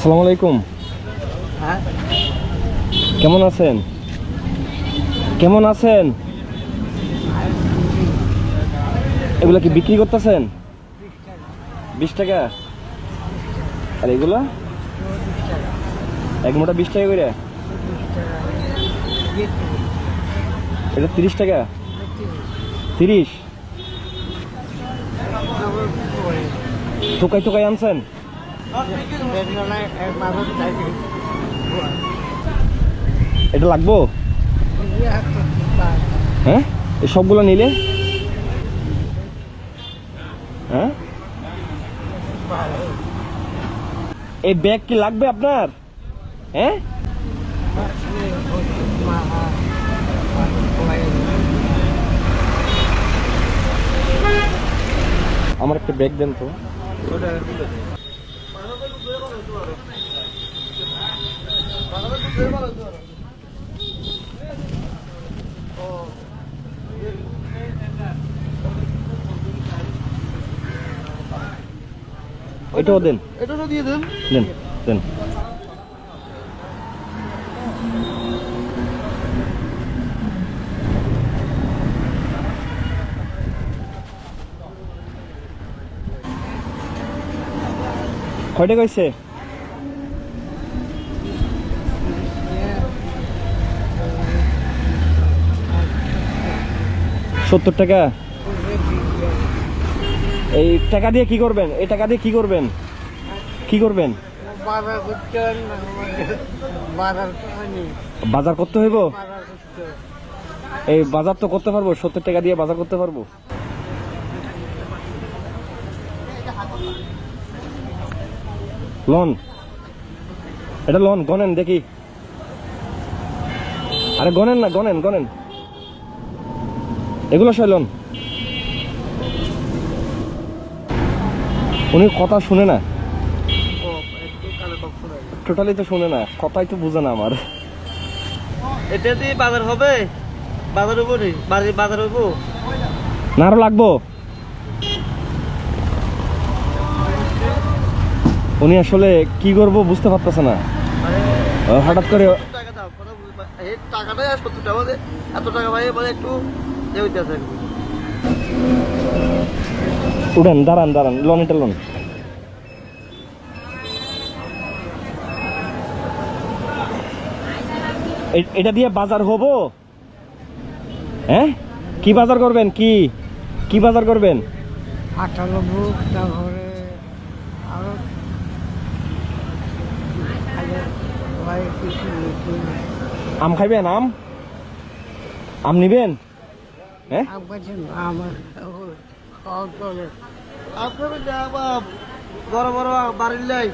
আসসালামু আলাইকুম। হ্যাঁ? কেমন আছেন? কেমন আছেন? এগুলা কি বিক্রি করতেছেন? বিশ টাকা? আর এগুলা? এক মোটা বিশ টাকা করে এটা তিরিশ টাকা? তিরিশ? টোকাই টোকাই আনছেন? এটা লাগবো? হ্যাঁ? এই সবগুলো নিলে? হ্যাঁ? এই ব্যাগ কি লাগবে আপনার? হ্যাঁ? আমার একটা ব্যাগ দেন তো। এটাও দেন। এটাও দিয়ে দেন। দেন দেন। কয় টাকা সত্তর টাকা। এই টাকা দিয়ে কি করবেন? এই টাকা দিয়ে কি করবেন? কি করবেন? বাজার করতে হইব? এই বাজার তো করতে পারব, সত্তর টাকা দিয়ে বাজার করতে পারব। লোন। এটা লোন, গনেন দেখি। আরে গনেন না, গনেন গনেন। এগুলো সব লোন উনি কথা শুনে না। টোটালি তো শুনে না কথাই তো বুঝে না আমার। এটা দিয়ে বাজার হবে? বাজার হব নি? বাজার বাজার হব? না আরও লাগবো। উনি আসলে কি করব বুঝতে পারতেছে না। হঠাৎ করে টাকাটাই এত টাকা ভাই বলে একটু উঠেন দাঁড়ান দাঁড়ান লোন এটা লোন এটা দিয়ে বাজার হব? হ্যাঁ? কি বাজার করবেন? কি? কি বাজার করবেন? আটানব্বই তারপরে আরও আম খাইবেন আম? আম নিবেন? হ্যাঁ বড় বড় বাড়ির লাই